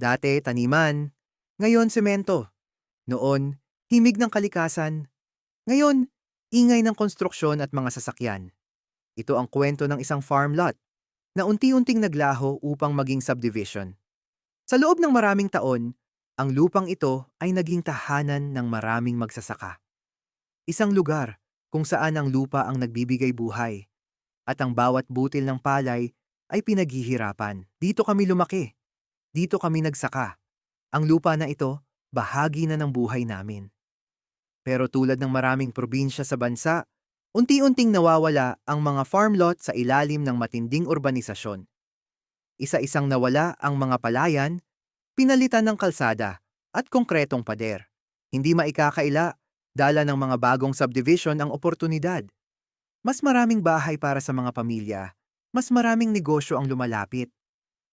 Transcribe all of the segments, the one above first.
Dati taniman, ngayon semento. Noon, himig ng kalikasan. Ngayon, ingay ng konstruksyon at mga sasakyan. Ito ang kwento ng isang farm lot na unti-unting naglaho upang maging subdivision. Sa loob ng maraming taon, ang lupang ito ay naging tahanan ng maraming magsasaka. Isang lugar kung saan ang lupa ang nagbibigay buhay at ang bawat butil ng palay ay pinaghihirapan. Dito kami lumaki. Dito kami nagsaka. Ang lupa na ito, bahagi na ng buhay namin. Pero tulad ng maraming probinsya sa bansa, unti-unting nawawala ang mga farm lot sa ilalim ng matinding urbanisasyon. Isa-isang nawala ang mga palayan, pinalitan ng kalsada at konkretong pader. Hindi maikakaila, dala ng mga bagong subdivision ang oportunidad. Mas maraming bahay para sa mga pamilya, mas maraming negosyo ang lumalapit.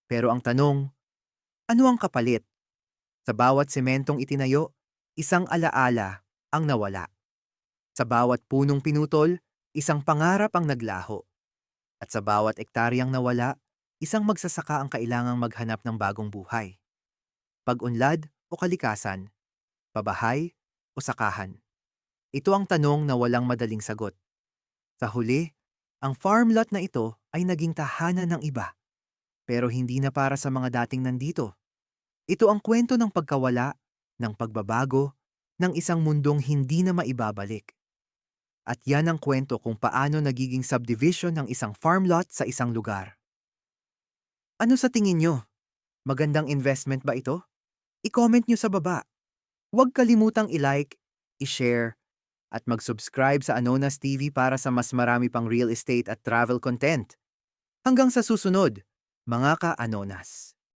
Pero ang tanong, ano ang kapalit? Sa bawat sementong itinayo, isang alaala ang nawala. Sa bawat punong pinutol, isang pangarap ang naglaho. At sa bawat ektaryang nawala, isang magsasaka ang kailangang maghanap ng bagong buhay. Pag-unlad o kalikasan, pabahay o sakahan. Ito ang tanong na walang madaling sagot. Sa huli, ang farm lot na ito ay naging tahanan ng iba. Pero hindi na para sa mga dating nandito. Ito ang kwento ng pagkawala, ng pagbabago, ng isang mundong hindi na maibabalik. At yan ang kwento kung paano nagiging subdivision ng isang farm lot sa isang lugar. Ano sa tingin nyo? Magandang investment ba ito? I-comment nyo sa baba. Huwag kalimutang i-like, i-share, at mag-subscribe sa Anonas TV para sa mas marami pang real estate at travel content. Hanggang sa susunod, mga ka-Anonas.